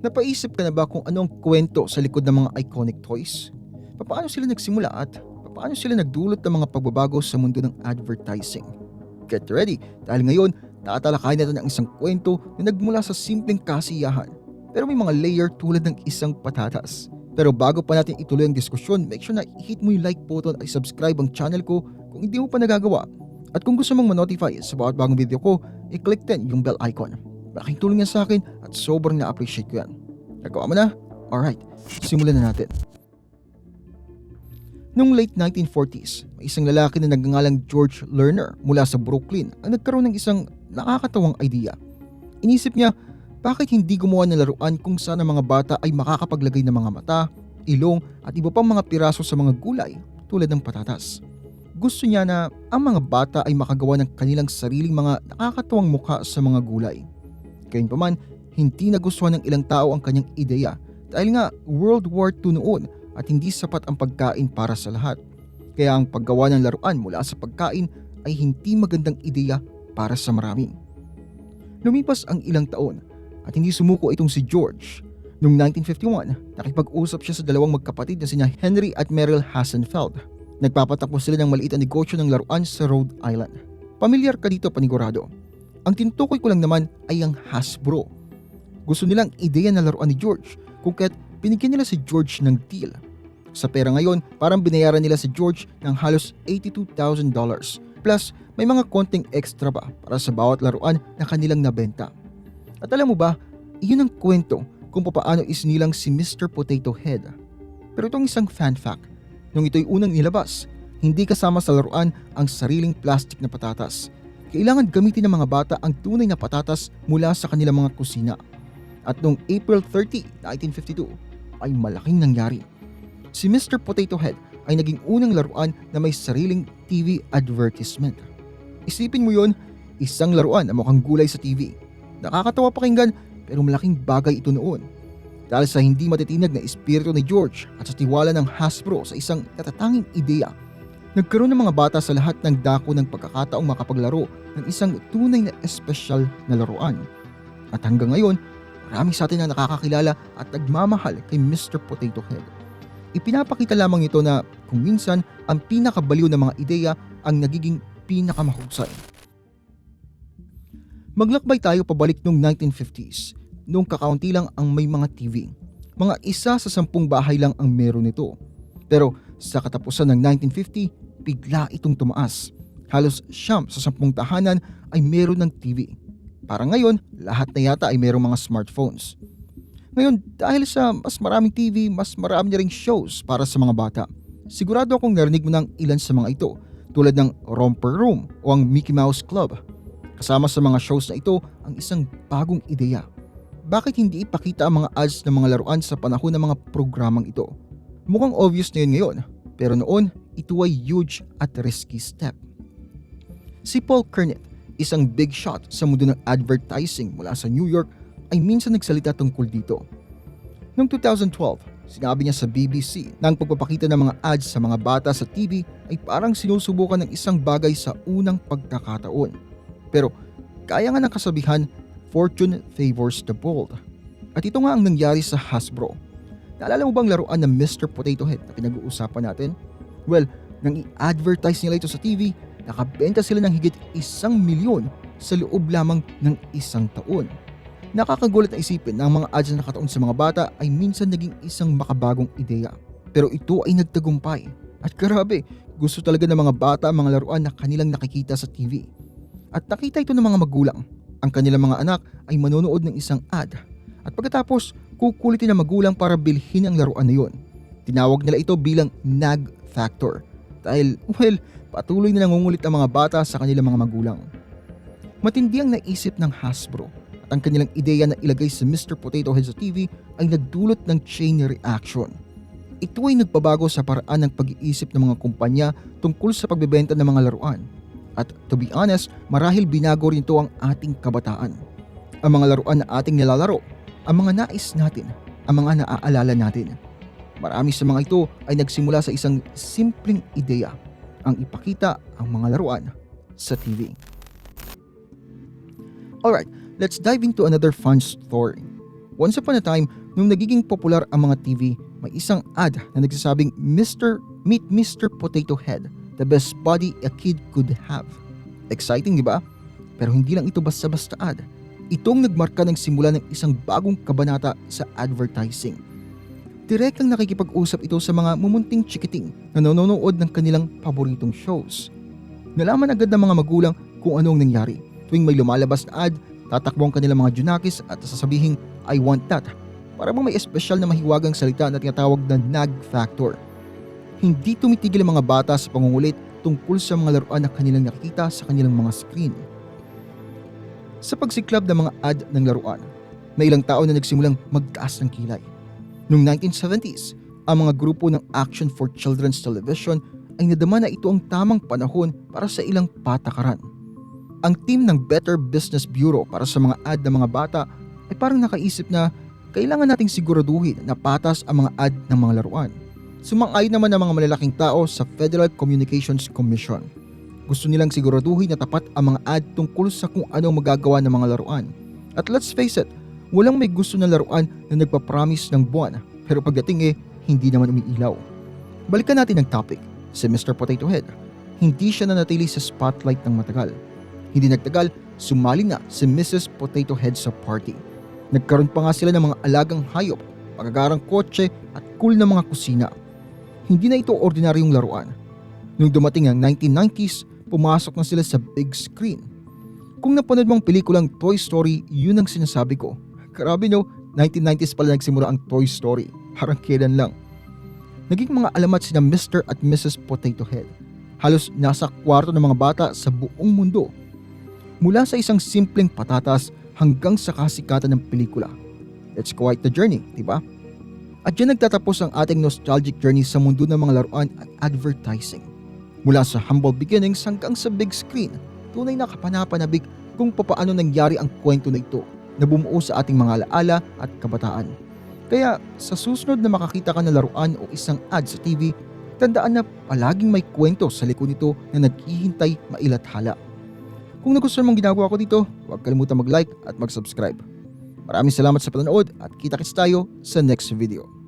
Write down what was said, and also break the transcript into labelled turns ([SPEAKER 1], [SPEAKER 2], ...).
[SPEAKER 1] Napaisip ka na ba kung ano ang kwento sa likod ng mga iconic toys? Paano sila nagsimula at paano sila nagdulot ng mga pagbabago sa mundo ng advertising? Get ready dahil ngayon tatalakayin natin ang isang kwento na nagmula sa simpleng kasiyahan pero may mga layer tulad ng isang patatas. Pero bago pa natin ituloy ang diskusyon, make sure na i-hit mo yung like button at subscribe ang channel ko kung hindi mo pa nagagawa. At kung gusto mong ma-notify sa bawat bagong video ko, i-click din yung bell icon. Malaking tulong yan sa akin at sobrang na-appreciate ko yan. Nagawa mo na? Alright, simulan na natin. Noong late 1940s, may isang lalaki na nagngangalang George Lerner mula sa Brooklyn ang nagkaroon ng isang nakakatawang idea. Inisip niya, bakit hindi gumawa ng laruan kung saan ang mga bata ay makakapaglagay ng mga mata, ilong at iba pang mga piraso sa mga gulay tulad ng patatas. Gusto niya na ang mga bata ay makagawa ng kanilang sariling mga nakakatawang mukha sa mga gulay. Gayunpaman, hindi nagustuhan ng ilang tao ang kanyang ideya dahil nga World War II noon at hindi sapat ang pagkain para sa lahat. Kaya ang paggawa ng laruan mula sa pagkain ay hindi magandang ideya para sa marami. Lumipas ang ilang taon at hindi sumuko itong si George. Noong 1951, nakipag-usap siya sa dalawang magkapatid na sina Henry at Merrill Hassenfeld. Nagpapatapos sila ng maliit na negosyo ng laruan sa Rhode Island. Pamilyar ka dito panigurado. Ang tinutukoy ko lang naman ay ang Hasbro. Gusto nilang ideya na laruan ni George kung kaya't binigyan nila si George ng deal. Sa pera ngayon, parang binayaran nila si George ng halos $82,000 plus may mga konting extra pa para sa bawat laruan na kanilang nabenta. At alam mo ba, iyon ang kwento kung paano isinilang si Mr. Potato Head. Pero itong isang fan fact, nung ito'y unang nilabas, hindi kasama sa laruan ang sariling plastic na patatas. Kailangan gamitin ng mga bata ang tunay na patatas mula sa kanilang mga kusina. At noong April 30, 1952, ay malaking nangyari. Si Mr. Potato Head ay naging unang laruan na may sariling TV advertisement. Isipin mo yon, isang laruan na mukhang gulay sa TV. Nakakatawa pakinggan pero malaking bagay ito noon. Dahil sa hindi matitinag na espiritu ni George at sa tiwala ng Hasbro sa isang katatanging ideya, nagkaroon ng mga bata sa lahat ng dako ng pagkakataong makapaglaro ng isang tunay na espesyal na laruan. At hanggang ngayon, marami sa atin ang nakakakilala at nagmamahal kay Mr. Potato Head. Ipinapakita lamang ito na kung minsan ang pinakabaliw ng mga ideya ang nagiging pinakamahusay. Maglakbay tayo pabalik noong 1950s, noong kakaunti lang ang may mga TV. Mga isa sa sampung bahay lang ang meron nito. Pero sa katapusan ng 1950, bigla itong tumaas. Halos siyam sa sampung tahanan ay meron ng TV. Para ngayon, lahat na yata ay merong mga smartphones. Ngayon, dahil sa mas maraming TV, mas marami na ring shows para sa mga bata. Sigurado akong narinig mo ng ilan sa mga ito, tulad ng Romper Room o ang Mickey Mouse Club. Kasama sa mga shows na ito ang isang bagong ideya. Bakit hindi ipakita ang mga ads ng mga laruan sa panahon ng mga programang ito? Mukhang obvious na yun ngayon, pero noon, ito ay huge at risky step. Si Paul Kernet, isang big shot sa mundo ng advertising mula sa New York, ay minsan nagsalita tungkol dito. Noong 2012, sinabi niya sa BBC na ang pagpapakita ng mga ads sa mga bata sa TV ay parang sinusubukan ng isang bagay sa unang pagkakataon. Pero kaya nga ng kasabihan, fortune favors the bold. At ito nga ang nangyari sa Hasbro. Naalala mo bang laruan ng Mr. Potato Head na pinag-uusapan natin? Well, nang i-advertise nila ito sa TV, nakabenta sila ng higit isang milyon sa loob lamang ng isang taon. Nakakagulat na isipin na ang mga ads na nakataon sa mga bata ay minsan naging isang makabagong ideya. Pero ito ay nagtagumpay. At grabe, gusto talaga ng mga bata ang mga laruan na kanilang nakikita sa TV. At nakita ito ng mga magulang. Ang kanilang mga anak ay manonood ng isang ad. At pagkatapos, kukulitin ng magulang para bilhin ang laruan na yon. Tinawag nila ito bilang nag factor. Dahil, well, patuloy na nangungulit ang mga bata sa kanilang mga magulang. Matindi ang naisip ng Hasbro at ang kanilang ideya na ilagay sa Mr. Potato Head sa TV ay nagdulot ng chain reaction. Ito ay nagbabago sa paraan ng pag-iisip ng mga kumpanya tungkol sa pagbebenta ng mga laruan. At to be honest, marahil binago rin ito ang ating kabataan. Ang mga laruan na ating nilalaro, ang mga nais natin, ang mga naaalala natin. Marami sa mga ito ay nagsimula sa isang simpleng ideya, ang ipakita ang mga laruan sa TV. Alright, let's dive into another fun story. Once upon a time, nung nagiging popular ang mga TV, may isang ad na nagsasabing Mr. Meet Mr. Potato Head, the best body a kid could have. Exciting, di ba? Pero hindi lang ito basta-basta ad. Itong nagmarka ng simula ng isang bagong kabanata sa advertising. Direktang nakikipag-usap ito sa mga mumunting chikiting na nanonood ng kanilang paboritong shows. Nalaman agad ng mga magulang kung anong nangyari. Tuwing may lumalabas na ad, tatakbo ang kanilang mga junakis at sasabihin, I want that. Para bang may espesyal na mahiwagang salita na tinatawag na nag factor. Hindi tumitigil ang mga bata sa pangungulit tungkol sa mga laruan na kanilang nakikita sa kanilang mga screen. Sa pagsiklab ng mga ad ng laruan, may ilang tao na nagsimulang magtaas ng kilay. Noong 1970s, ang mga grupo ng Action for Children's Television ay nadama na ito ang tamang panahon para sa ilang patakaran. Ang team ng Better Business Bureau para sa mga ad ng mga bata ay parang nakaisip na kailangan nating siguraduhin na patas ang mga ad ng mga laruan. Sumang-ayon naman ang mga malalaking tao sa Federal Communications Commission. Gusto nilang siguraduhin na tapat ang mga ad tungkol sa kung anong magagawa ng mga laruan. At let's face it, walang may gusto na laruan na nagpapromise ng buwan pero pagdating eh, hindi naman umiilaw. Balikan natin ang topic, si Mr. Potato Head. Hindi siya nanatili sa spotlight ng matagal. Hindi nagtagal, sumali na si Mrs. Potato Head sa party. Nagkaroon pa nga sila ng mga alagang hayop, pagagarang kotse at cool na mga kusina. Hindi na ito ordinaryong laruan. Nung dumating ang 1990s, pumasok na sila sa big screen. Kung napanood mong pelikulang Toy Story, yun ang sinasabi ko. Grabe no, 1990s pala nagsimula ang Toy Story. Parang kailan lang. Naging mga alamat sina Mr. at Mrs. Potato Head. Halos nasa kwarto ng mga bata sa buong mundo. Mula sa isang simpleng patatas hanggang sa kasikatan ng pelikula. It's quite the journey, di ba? At dyan nagtatapos ang ating nostalgic journey sa mundo ng mga laruan at advertising. Mula sa humble beginnings hanggang sa big screen, tunay na kapanapanabik kung papaano nangyari ang kwento na ito na bumuo sa ating mga alaala at kabataan. Kaya sa susunod na makakita ka ng laruan o isang ad sa TV, tandaan na palaging may kwento sa likod nito na naghihintay mailathala. Kung nagustuhan mong ginagawa ko dito, huwag kalimutan mag-like at mag-subscribe. Maraming salamat sa panonood at kita-kits tayo sa next video.